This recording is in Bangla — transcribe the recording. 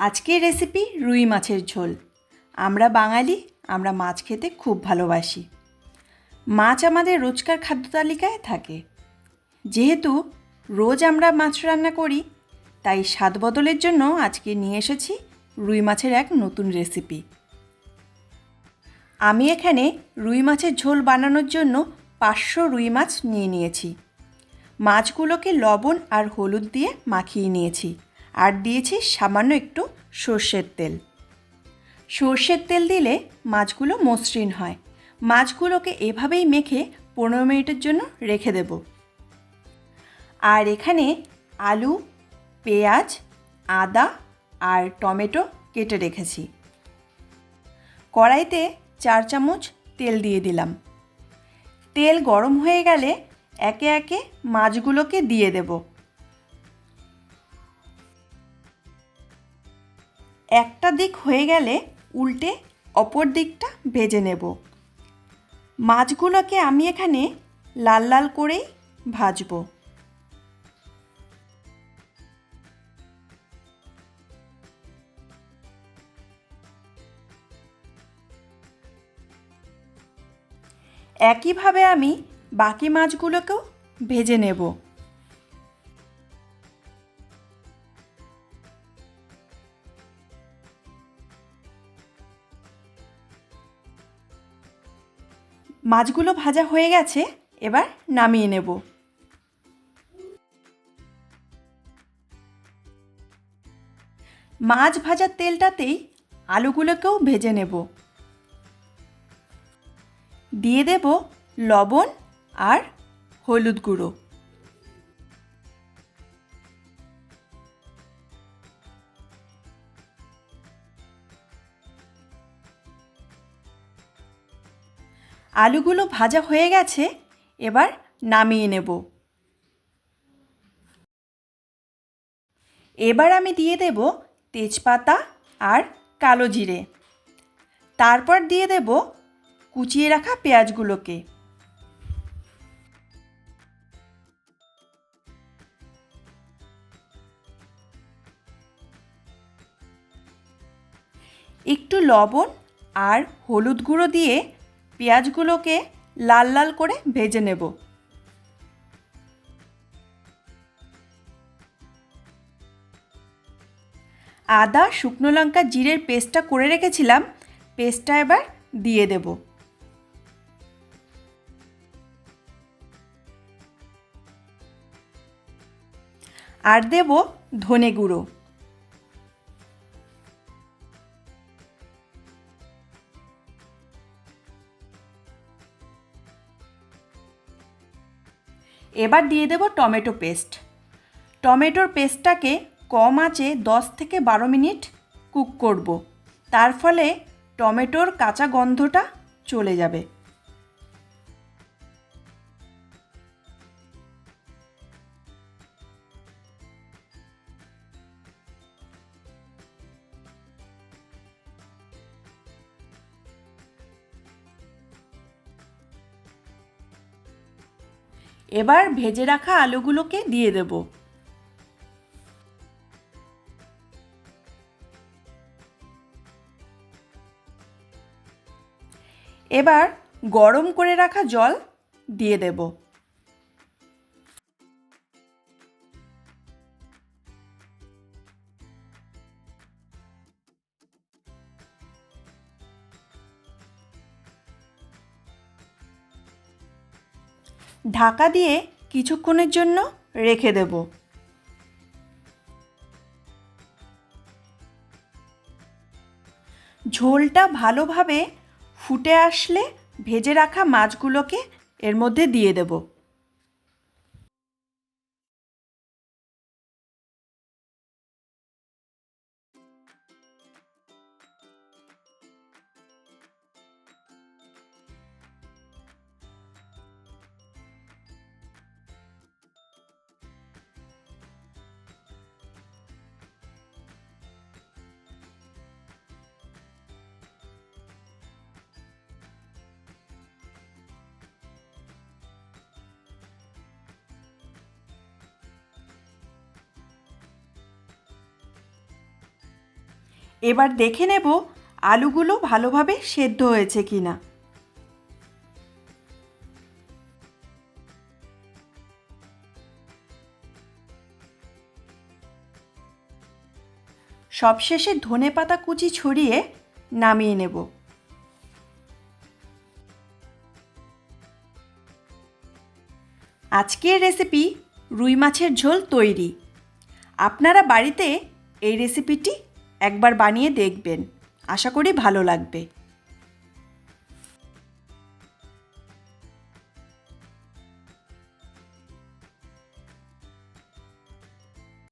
আজকের রেসিপি রুই মাছের ঝোল। আমরা বাঙালি, আমরা মাছ খেতে খুব ভালোবাসি। মাছ আমাদের রোজকার খাদ্য তালিকায় থাকে। যেহেতু রোজ আমরা মাছ রান্না করি, তাই স্বাদ বদলের জন্য আজকে নিয়ে এসেছি রুই মাছের এক নতুন রেসিপি আমি এখানে রুই মাছের ঝোল বানানোর জন্য পাঁচশো রুই মাছ নিয়ে নিয়েছি। মাছগুলোকে লবণ আর হলুদ দিয়ে মাখিয়ে নিয়েছি। আর দিয়েছি সামান্য একটু সর্ষের তেল। সর্ষের তেল দিলে মাছগুলো মসৃণ হয়। মাছগুলোকে এভাবেই মেখে পনেরো মিনিটের জন্য রেখে দেব। আর এখানে আলু, পেঁয়াজ, আদা আর টমেটো কেটে রেখেছি। কড়াইতে চার চামচ তেল দিয়ে দিলাম। তেল গরম হয়ে গেলে একে একে মাছগুলোকে দিয়ে দেব। একটা দিক হয়ে গেলে উল্টে অপর দিকটা ভেজে নেব। মাছগুলোকে আমি এখানে লাল লাল করেই ভাজবো। একইভাবে আমি বাকি মাছগুলোকেও ভেজে নেব। মাছগুলো ভাজা হয়ে গেছে, এবার নামিয়ে নেব। মাছ ভাজার তেলটাতেই আলুগুলোকেও ভেজে নেব। দিয়ে দেব লবণ আর হলুদ গুঁড়ো। আলুগুলো ভাজা হয়ে গেছে, এবার নামিয়ে নেব। এবার আমি দিয়ে দেব তেজপাতা আর কালো জিরে। তারপর দিয়ে দেব কুচিয়ে রাখা পেঁয়াজগুলোকে। একটু লবণ আর হলুদ গুঁড়ো দিয়ে পেঁয়াজগুলোকে লাল লাল করে ভেজে নেব। আদা, শুকনো লঙ্কা, জিরের পেস্টটা করে রেখেছিলাম, পেস্টটা এবার দিয়ে দেব। আর দেব ধনে গুঁড়ো। এবার দিয়ে দেব টমেটো পেস্ট। টমেটোর পেস্টটাকে কম আঁচে দশ থেকে বারো মিনিট কুক করব। তার ফলে টমেটোর কাঁচা গন্ধটা চলে যাবে। এবার ভেজে রাখা আলুগুলোকে দিয়ে দেব। এবার গরম করে রাখা জল দিয়ে দেব। ঢাকা দিয়ে কিছুক্ষণের জন্য রেখে দেব। ঝোলটা ভালোভাবে ফুটে আসলে ভেজে রাখা মাছগুলোকে এর মধ্যে দিয়ে দেব। এবার দেখে নেব আলুগুলো ভালোভাবে সেদ্ধ হয়েছে কি না সবশেষে ধনে পাতা কুচি ছড়িয়ে নামিয়ে নেব। আজকের রেসিপি রুই মাছের ঝোল তৈরি। আপনারা বাড়িতে এই রেসিপিটি একবার বানিয়ে দেখবেন। আশা করি ভালো লাগবে।